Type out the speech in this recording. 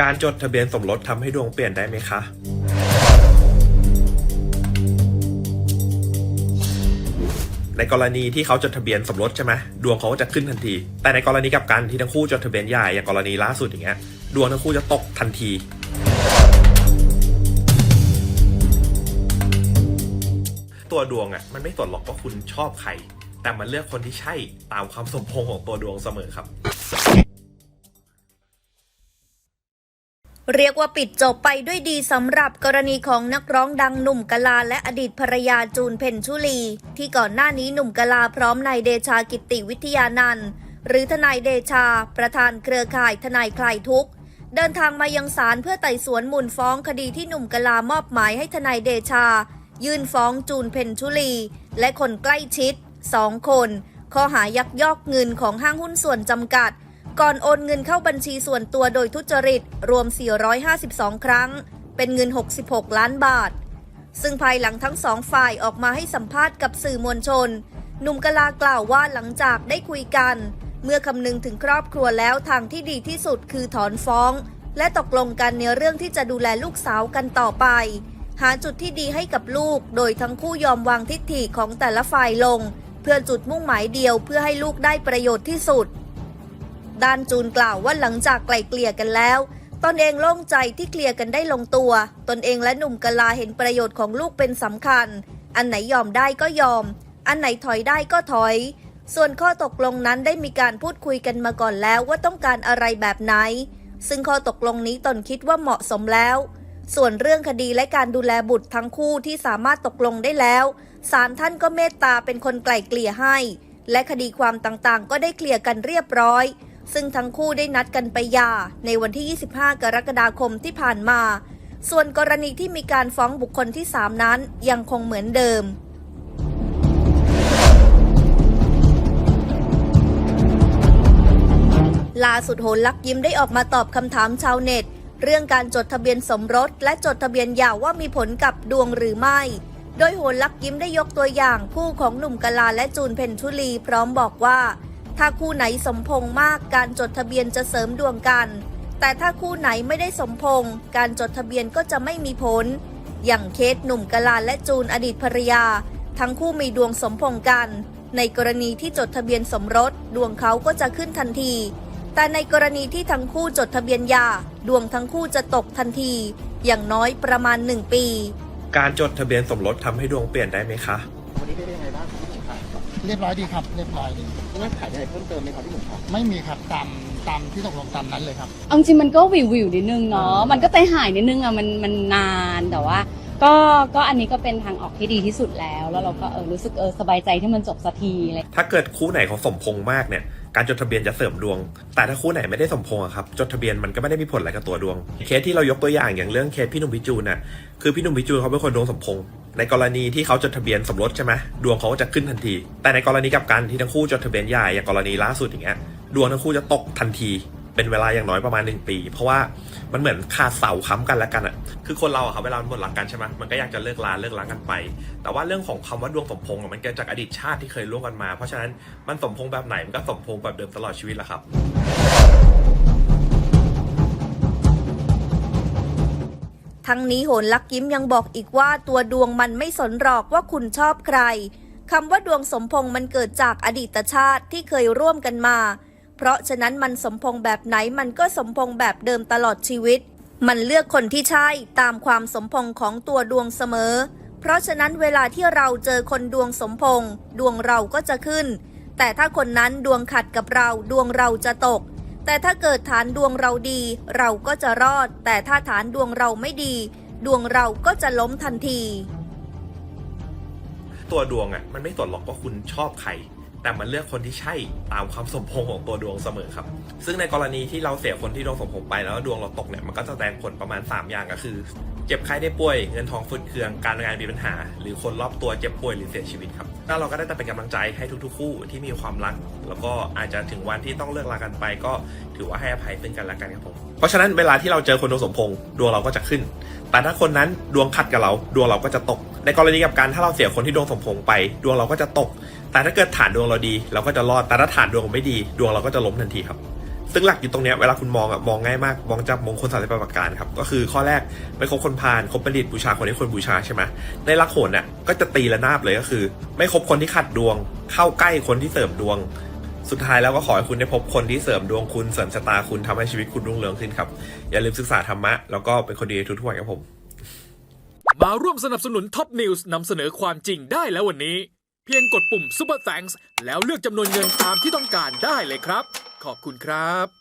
การจดทะเบียนสมรสทำให้ดวงเปลี่ยนได้ไหมคะ ในกรณีที่เขาจดทะเบียนสมรสใช่ไหมดวงเขาก็จะขึ้นทันที แต่ในกรณีกับกันที่ทั้งคู่จดทะเบียนหย่าอย่างกรณีล่าสุดอย่างเงี้ย ดวงทั้งคู่จะตกทันที ตัวดวงอะมันไม่สนหรอกว่าคุณชอบใคร แต่มันเลือกคนที่ใช่ตามความสมพงของตัวดวงเสมอครับ เรียกว่าปิดจบไปด้วยดีสำหรับกรณีของนักร้องดังหนุ่มกลาและอดีตภรรยาจูนเพ็ญชุลี ที่ก่อนหน้านี้หนุ่มกลาพร้อมนายเดชากิติวิทยานันท์หรือทนายเดชา ประธานเครือข่ายทนายคลายทุกข์เดินทางมายังศาลเพื่อไต่สวนมูลฟ้องคดีที่หนุ่มกลามอบหมายให้ทนายเดชา ยื่นฟ้องจูนเพ็ญชุลี และคนใกล้ชิดสองคนข้อหายักยอกเงินของห้างหุ้นส่วนจำกัด ก่อนโอนเงินเข้าบัญชีส่วนตัวโดยทุจริต รวม 452 ครั้ง เป็นเงิน 66 ล้านบาท ซึ่งภายหลังทั้งสองฝ่ายออกมาให้สัมภาษณ์กับสื่อมวลชน หนุ่มกลากล่าวว่าหลังจากได้คุยกัน เมื่อคำนึงถึงครอบครัวแล้วทางที่ดีที่สุดคือถอนฟ้อง และตกลงกันในเรื่องที่จะดูแลลูกสาวกันต่อไป หาจุดที่ดีให้กับลูก โดยทั้งคู่ยอมวางทิฐิของแต่ละฝ่ายลง เพื่อจุดมุ่งหมายเดียวเพื่อให้ลูกได้ประโยชน์ที่สุด ด้านจูนกล่าวว่าหลังจากไกล่เกลี่ยกันแล้ว ตนเองโล่งใจที่เคลียร์กันได้ลงตัว ตนเองและหนุ่มกลาเห็นประโยชน์ของลูกเป็นสำคัญ อันไหนยอมได้ก็ยอม อันไหนถอยได้ก็ถอย ส่วนข้อตกลงนั้นได้มีการพูดคุยกันมาก่อนแล้วว่าต้องการอะไรแบบไหน ซึ่งข้อตกลงนี้ตนคิดว่าเหมาะสมแล้ว ส่วนเรื่องคดีและการดูแลบุตรทั้งคู่ที่สามารถตกลงได้แล้วศาลท่านก็เมตตาเป็นคนไกล่เกลี่ยให้และคดีความต่างๆ ก็ได้เคลียร์กันเรียบร้อย ซึ่งทั้งคู่ได้นัดกันไปยาในวันที่ 25 กรกฎาคมที่ผ่านมา ส่วนกรณีที่มีการฟ้องบุคคลที่ 3 นั้นยังคงเหมือนเดิมล่าสุดโหนลักยิ้มได้ออกมาตอบคำถามชาวเน็ต เรื่องการจดทะเบียนสมรส และจดทะเบียนหย่าว่ามีผลกับดวงหรือไม่ โดยโหนลักยิ้มได้ยกตัวอย่างคู่ของหนุ่มกลาและจูนเพนทุลีพร้อมบอกว่า ถ้าคู่ไหนสมพงษ์มากการจดทะเบียนจะเสริมดวงกัน แต่ถ้าคู่ไหนไม่ได้สมพงษ์การจดทะเบียนก็จะไม่มีผล อย่างเคสหนุ่มกะลาและจูนอดีตภรรยา ทั้งคู่มีดวงสมพงษ์กัน ในกรณีที่จดทะเบียนสมรส ดวงเขาก็จะขึ้นทันที แต่ในกรณีที่ทั้งคู่จดทะเบียนยาดวงทั้งคู่จะตกทันที อย่างน้อยประมาณ 1 ปี การจดทะเบียนสมรสทำให้ดวงเปลี่ยนได้ไหมคะ รับเรียบร้อยดีครับ เรียบร้อยดีเงื่อนไขอะไรเพิ่มเติมไหมครับพี่หนุ่มครับ ไม่มีครับตามตามที่ตกลงตามนั้นเลยครับ เอาจริงๆมันก็วิววิวนิดนึงเนาะ มันก็ใจหายนิดนึงอะมันมันนานแต่ว่า ก็ก็อันนี้ก็เป็นทางออกที่ดีที่สุดแล้ว แล้วเราก็เออรู้สึกเออสบายใจที่มันจบสักทีอะไรถ้าเกิดคู่ไหนเขาสมพงษ์มากเนี่ย การจดทะเบียนจะเสริมดวง แต่ถ้าคู่ไหนไม่ได้สมพงษ์อะครับ จดทะเบียนมันก็ไม่ได้มีผลอะไรกับตัวดวง เคสที่เรายกตัวอย่างอย่างเรื่องเคสพี่หนุ่มพิจูนน่ะ คือพี่หนุ่มพิจูนเขาเป็นคนดวงสมพงษ์ ในกรณีที่เขาจดทะเบียนสมรสใช่ไหมดวงเขาก็จะขึ้นทันที แต่ในกรณีกับกันที่ทั้งคู่จดทะเบียนหย่าอย่างกรณีล่าสุดอย่างเงี้ยดวงทั้งคู่จะตกทันที เป็นเวลาอย่างน้อยประมาณ 1 ปี เพราะว่ามันเหมือนขาดเสาค้ำกันแล้วกันอะคือคนเราอะครับเวลาหมดรักกันใช่ไหมมันก็อยากจะเลิกลาเลิกล้างกันไป แต่ว่าเรื่องของคำว่าดวงสมพงษ์มันเกิดจากอดีตชาติที่เคยร่วมกันมา เพราะฉะนั้นมันสมพงษ์แบบไหนมันก็สมพงษ์แบบเดิมตลอดชีวิตแหละครับ ทั้งนี้โหนลักยิ้มยังบอกอีกว่าตัวดวงมันไม่สนหรอกว่าคุณชอบใครคำว่าดวงสมพงษ์มันเกิดจากอดีตชาติที่เคยร่วมกันมา เพราะฉะนั้นมันสมพงษ์แบบไหนมันก็สมพงษ์แบบเดิมตลอดชีวิต มันเลือกคนที่ใช่ตามความสมพงษ์ของตัวดวงเสมอ เพราะฉะนั้นเวลาที่เราเจอคนดวงสมพงษ์ดวงเราก็จะขึ้น แต่ถ้าคนนั้นดวงขัดกับเราดวงเราจะตก แต่ถ้าเกิดฐานดวงเราดี เราก็จะรอด แต่ถ้าฐานดวงเราไม่ดี ดวงเราก็จะล้มทันที ตัวดวงอะ มันไม่สนหรอกว่าคุณชอบใคร แต่มันเลือกคนที่ใช่ตามความสมพงของตัวดวงเสมอครับ ซึ่งในกรณีที่เราเสียคนที่ดวงสมพงไปแล้วดวงเราตกเนี่ยมันก็จะแสดงผลประมาณ 3 อย่างก็คือ เจ็บไข้ได้ป่วย เงินทองฟุดเคือง การงานมีปัญหา หรือคนรอบตัวเจ็บป่วยหรือเสียชีวิตครับแล้วเราก็ได้แต่เป็นกำลังใจให้ทุกๆ คู่ที่มีความรัก แล้วก็อาจจะถึงวันที่ต้องเลิกลากันไป ก็ถือว่าให้อภัยซึ่งกันและกันครับผมเพราะฉะนั้นเวลาที่เราเจอคนดวงสมพงษ์ดวงเราก็จะขึ้น แต่ถ้าคนนั้นดวงขัดกับเรา ดวงเราก็จะตก ในกรณีกับการถ้าเราเสียคนที่ดวงสมพงษ์ไป ดวงเราก็จะตก แต่ถ้าเกิดฐานดวงเราดี เราก็จะรอดแต่ถ้าฐานดวงไม่ดี ดวงเราก็จะล้มทันทีครับ ซึ่งหลักอยู่ตรงเนี้ยเวลาคุณมองอะมองง่ายมาก มองจากมงคลสามสิบประการครับ ก็คือข้อแรกไม่คบคนพาลคบบัณฑิตบูชาคนที่ควรบูชาใช่ไหมในลักโหนเนี่ยก็จะตีระนาบเลยก็คือ ไม่คบคนที่ขัดดวง เข้าใกล้คนที่เสริมดวง สุดท้ายแล้วก็ขอให้คุณได้พบคนที่เสริมดวงคุณเสริมชะตาคุณทำให้ชีวิตคุณรุ่งเรืองขึ้นครับอย่าลืมศึกษาธรรมะแล้วก็เป็นคนดีทุกๆวันครับผมมาร่วมสนับสนุนท็อปนิวส์นำเสนอความจริงได้แล้ววันนี้ เพียงกดปุ่ม Super Thanks แล้วเลือกจำนวนเงินตามที่ต้องการได้เลยครับ ขอบคุณครับ